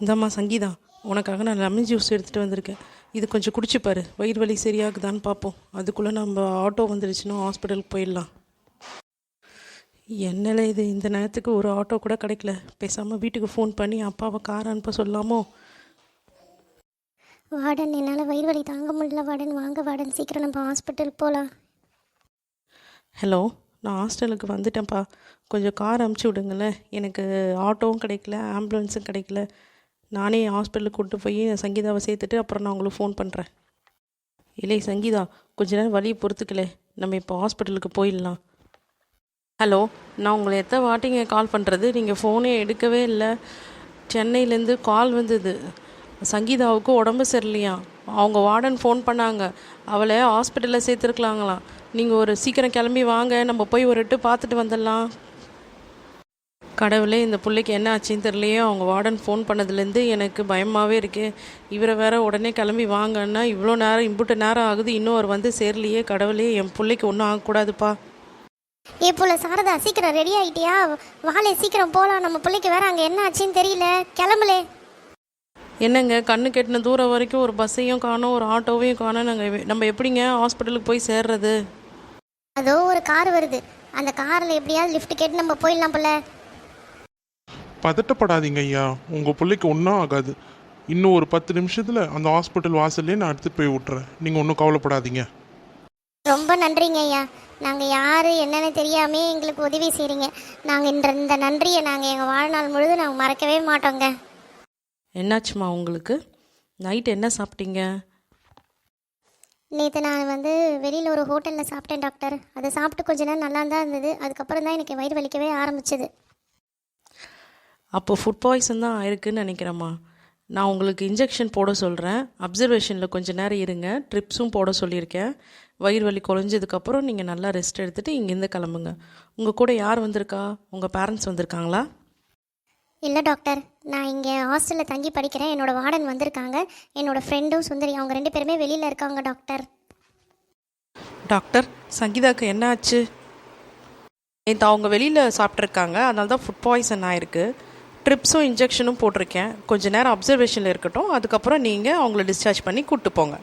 இந்தாம்மா சங்கீதா உனக்காக நான் லெமன் ஜூஸ் எடுத்துகிட்டு வந்திருக்கேன். இது கொஞ்சம் குடிச்சு பாரு. வயிறு வலி சரியாகுதான்னு பார்ப்போம் அதுக்குள்ளே நம்ம ஆட்டோ வந்துடுச்சுன்னா ஹாஸ்பிட்டலுக்கு போயிடலாம். என்னல இது? இந்த நேரத்துக்கு ஒரு ஆட்டோ கூட கிடைக்கல. பேசாமல் வீட்டுக்கு ஃபோன் பண்ணி அப்பாவை கார் அனுப்ப சொல்லாமோ? வார்டன் என்னால் வயிறு வலி தாங்க முடியல வார்டன். வாங்க வார்டன் சீக்கிரம் நம்ம ஹாஸ்பிட்டலுக்கு போகலாம் ஹலோ நான் ஹாஸ்டலுக்கு வந்துட்டேன்ப்பா. கொஞ்சம் கார் அமுச்சு விடுங்களேன். எனக்கு ஆட்டோவும் கிடைக்கல ஆம்புலன்ஸும் கிடைக்கல. நானே ஹாஸ்பிட்டலுக்கு கூட்டு போய் சங்கீதாவை சேர்த்துட்டு அப்புறம் நான் உங்களுக்கு ஃபோன் பண்ணுறேன் இல்லை சங்கீதா கொஞ்ச நேரம் வழியை பொறுத்துக்கலே. நம்ம இப்போ ஹாஸ்பிட்டலுக்கு போயிடலாம். ஹலோ நான் உங்களை எத்தனை வாட்டிங்க கால் பண்ணுறது நீங்கள் ஃபோனே எடுக்கவே இல்லை. சென்னையிலேருந்து கால் வந்தது. சங்கீதாவுக்கு உடம்பு சரியில்லையா? அவங்க வார்டன் ஃபோன் பண்ணாங்க. அவளை ஹாஸ்பிட்டலில் சேர்த்துருக்கலாங்களாம். நீங்கள் ஒரு சீக்கிரம் கிளம்பி வாங்க. நம்ம போய் ஒரு எட்டு பார்த்துட்டு வந்துடலாம். கடவுளே இந்த பிள்ளைக்கு என்ன ஆச்சுன்னு தெரியலையே. அவங்க வார்டன் ஃபோன் பண்ணதுலேருந்து எனக்கு பயமாகவே இருக்கு. இவரை வேற உடனே கிளம்பி வாங்கன்னா இவ்வளோ நேரம் இம்புட்டு நேரம் ஆகுது. இன்னும் அவர் வந்து சேரலையே கடவுளே என் பிள்ளைக்கு ஒன்றும் ஆகக்கூடாதுப்பா. ஏ போல சாரதா சீக்கிரம் ரெடி ஆகிட்டியா வாலே சீக்கிரம் போகலாம் நம்ம பிள்ளைக்கு வேற அங்கே என்ன ஆச்சுன்னு தெரியல. கிளம்புலே. என்னங்க கண்ணு கெட்டின தூரம் வரைக்கும் ஒரு பஸ்ஸையும் காணோம் ஒரு ஆட்டோவையும் காணோம். நாங்கள் நம்ம எப்படிங்க ஹாஸ்பிட்டலுக்கு போய் சேர்றது? அதோ ஒரு கார் வருது. அந்த காரில் எப்படியாவது லிஃப்ட் கேட்டு நம்ம போயிடலாம் போல பதட்டப்படாதீங்க ஐயா. உங்கள் பிள்ளைக்கு ஒன்றும் ஆகாது. இன்னும் ஒரு பத்து நிமிஷத்தில் அந்த ஹாஸ்பிட்டல் வாசல்லே நான் எடுத்துகிட்டு போய் விட்டுறேன். நீங்கள் ஒன்றும் கவலைப்படாதீங்க. ரொம்ப நன்றிங்க ஐயா. நாங்கள் யார் என்னன்னு தெரியாமே எங்களுக்கு உதவி செய்கிறீங்க நாங்கள் இந்த இந்த நன்றியை நாங்கள் எங்கள் வாழ்நாள் முழுதும் நாங்கள் மறக்கவே மாட்டோங்க. என்னாச்சுமா உங்களுக்கு? நைட் என்ன சாப்பிட்டீங்க? நேற்று நான் வந்து வெளியில் ஒரு ஹோட்டலில் சாப்பிட்டேன் டாக்டர். அதை சாப்பிட்டு கொஞ்ச நேரம் நல்லா தான் இருந்தது. அதுக்கப்புறம் தான் எனக்கு வயிறு வலிக்கவே ஆரம்பிச்சது. அப்போ ஃபுட் பாய்சன் தான் ஆயிருக்குன்னு நினைக்கிறேம்மா. நான் உங்களுக்கு இன்ஜெக்ஷன் போட சொல்கிறேன் அப்சர்வேஷனில் கொஞ்ச நேரம் இருங்க. ட்ரிப்ஸும் போட சொல்லியிருக்கேன். வயிறு வலி குறைஞ்சதுக்கப்புறம் நீங்கள் நல்லா ரெஸ்ட் எடுத்துகிட்டு இங்கேருந்து கிளம்புங்க. உங்கள் கூட யார் வந்திருக்கா? உங்கள் பேரண்ட்ஸ் வந்திருக்காங்களா? இல்லை டாக்டர் நான் இங்கே ஹாஸ்டலில் தங்கி படிக்கிறேன். என்னோட வார்டன் வந்திருக்காங்க. என்னோட ஃப்ரெண்டும் சுந்தரி அவங்க ரெண்டு பேருமே வெளியில் இருக்காங்க டாக்டர் டாக்டர் சங்கீதாக்கு என்ன ஆச்சு? நேற்று அவங்க வெளியில் சாப்பிட்ருக்காங்க அதனால தான் ஃபுட் பாய்சன் ஆயிருக்கு. ட்ரிப்ஸும் இன்ஜெக்ஷனும் போட்டிருக்கேன். கொஞ்ச நேரம் அப்சர்வேஷனில் இருக்கட்டும். அதுக்கப்புறம் நீங்கள் அவங்கள டிஸ்சார்ஜ் பண்ணி கூப்பிட்டு போங்க.